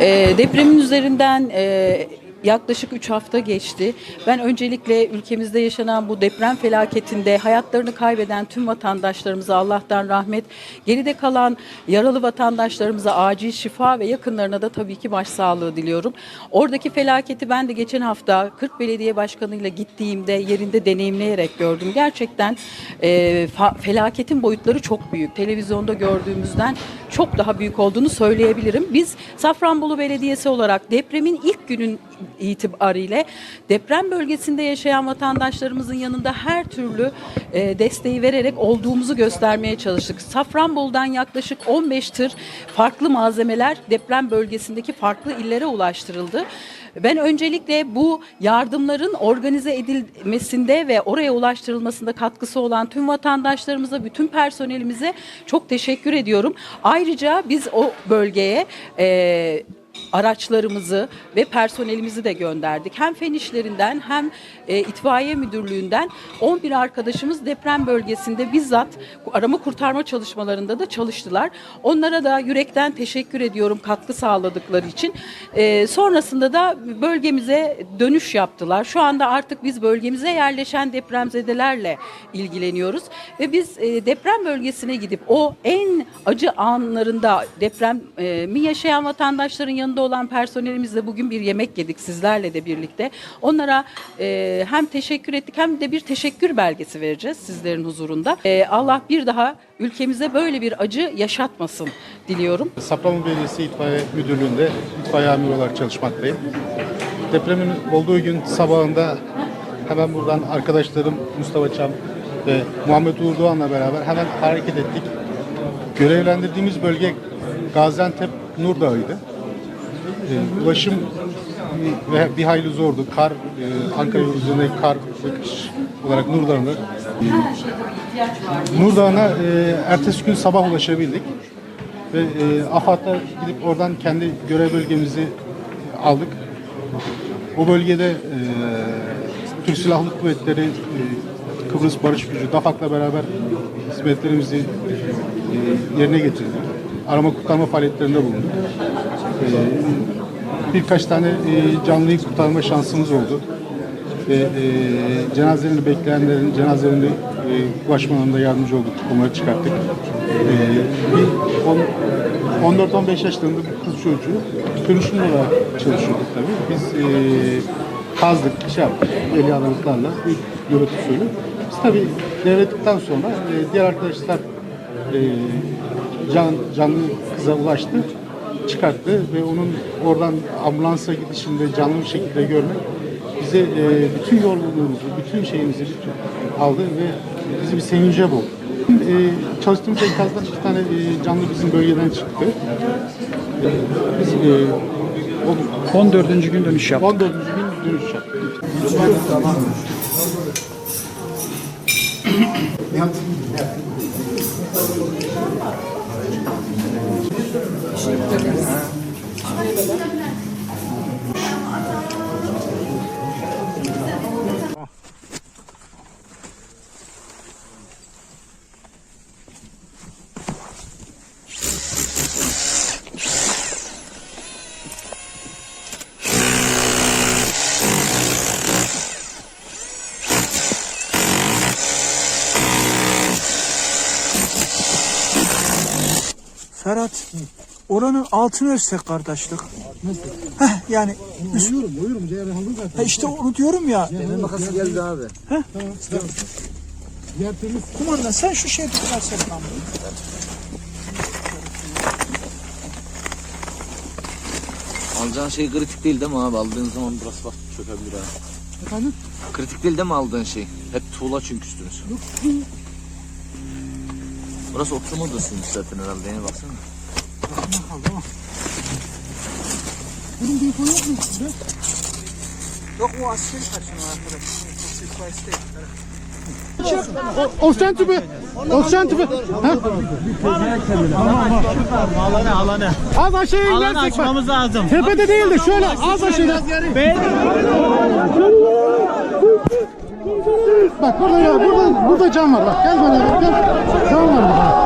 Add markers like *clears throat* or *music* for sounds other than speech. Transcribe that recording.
Ee, depremin üzerinden e, yaklaşık 3 hafta geçti. Ben öncelikle ülkemizde yaşanan bu deprem felaketinde hayatlarını kaybeden tüm vatandaşlarımıza Allah'tan rahmet, geride kalan yaralı vatandaşlarımıza acil şifa ve yakınlarına da tabii ki başsağlığı diliyorum. Oradaki felaketi ben de geçen hafta 40 Belediye Başkanı ile gittiğimde yerinde deneyimleyerek gördüm. Gerçekten e, felaketin boyutları çok büyük. Televizyonda gördüğümüzden çok daha büyük olduğunu söyleyebilirim. Biz Safranbolu Belediyesi olarak depremin ilk günün itibariyle deprem bölgesinde yaşayan vatandaşlarımızın yanında her türlü e, desteği vererek olduğumuzu göstermeye çalıştık. Safranbolu'dan yaklaşık 15 tır farklı malzemeler deprem bölgesindeki farklı illere ulaştırıldı. Ben öncelikle bu yardımların organize edilmesinde ve oraya ulaştırılmasında katkısı olan tüm vatandaşlarımıza, bütün personelimize çok teşekkür ediyorum. Ayrıca biz o bölgeye e, araçlarımızı ve personelimizi de gönderdik. Hem fen işlerinden hem e, itfaiye müdürlüğünden 11 arkadaşımız deprem bölgesinde bizzat arama kurtarma çalışmalarında da çalıştılar. Onlara da yürekten teşekkür ediyorum katkı sağladıkları için. E, sonrasında da bölgemize dönüş yaptılar. Şu anda artık biz bölgemize yerleşen depremzedelerle ilgileniyoruz ve biz e, deprem bölgesine gidip o en acı anlarında depremi yaşayan vatandaşların yanında olan personelimizle bugün bir yemek yedik sizlerle de birlikte. Onlara e, hem teşekkür ettik hem de bir teşekkür belgesi vereceğiz sizlerin huzurunda. E, Allah bir daha ülkemize böyle bir acı yaşatmasın diliyorum. Safranbolu Belediyesi İtfaiye Müdürlüğü'nde itfaiye amiri olarak çalışmaktayım. Depremin olduğu gün sabahında hemen buradan arkadaşlarım Mustafa Çam ve Muhammed Uğur Doğan'la beraber hemen hareket ettik. Görevlendirdiğimiz bölge Gaziantep Nur Ee, Ulaşım ve bir hayli zordu. Kar, e, Ankara yolu kar ve kış olarak Nur Dağı'na Nur Dağı'na e, ertesi gün sabah ulaşabildik ve e, AFAD'da gidip oradan kendi görev bölgemizi aldık. O bölgede e, Türk Silahlı Kuvvetleri, e, Kıbrıs Barış Gücü, DAFAK'la beraber hizmetlerimizi e, yerine getirdik. Arama kurtarma faaliyetlerinde bulunduk. E, birkaç tane e, canlıyı kurtarma şansımız oldu. Ve e, cenazelerini bekleyenlerin cenazelerini e, ulaşmalarında yardımcı olduk. Onları çıkarttık. E, bir on- 14-15 yaşlarında bir kız çocuğu dönüşümlü olarak çalışıyorduk tabii. Biz e, kazdık, şey yaptık, eli aralıklarla ilk görüntü usulü. Biz tabii devrettikten sonra e, diğer arkadaşlar can, canlı kıza ulaştı, çıkarttı ve onun oradan ambulansa gidişinde canlı bir şekilde görmek bize e, bütün yorgunluğumuzu, bütün şeyimizi bütün aldı ve bizi bir sevince boğdu. E, çalıştığımız enkazdan iki tane e, canlı bizim bölgeden çıktı. E, biz e, o 14. gün dönüş yaptık. 14. gün dönüş yaptık. *clears throat* Ferhat, oranın altını ölçsek kardeşlik. Heh, yani üst... Buyurun. Ciğer aldım zaten. Ha işte onu diyorum ya. Benim makası geldi abi. Diğer temiz. Kumandan sen şu şeyi tutarsan bunu. Alacağın şey kritik değil değil mi abi? Aldığın zaman biraz bak çökebilir ha. Efendim? Kritik değil değil mi aldığın şey? Hep tuğla çünkü üstünüz. Burası oturma odasıymış zaten herhalde. Yine baksana. Bunun bir konu yok mu size? Yok o askeri kaçın arkadaş. Sifaysi değil. O, o sen tipi. O sen tipi. Ha? Alanı alanı. Az aşağıya inersek bak. açmamız lazım. Tepede değil de şöyle az aşağıya. Bak burada ya burada burada cam var bak gel böyle gel. Cam var burada.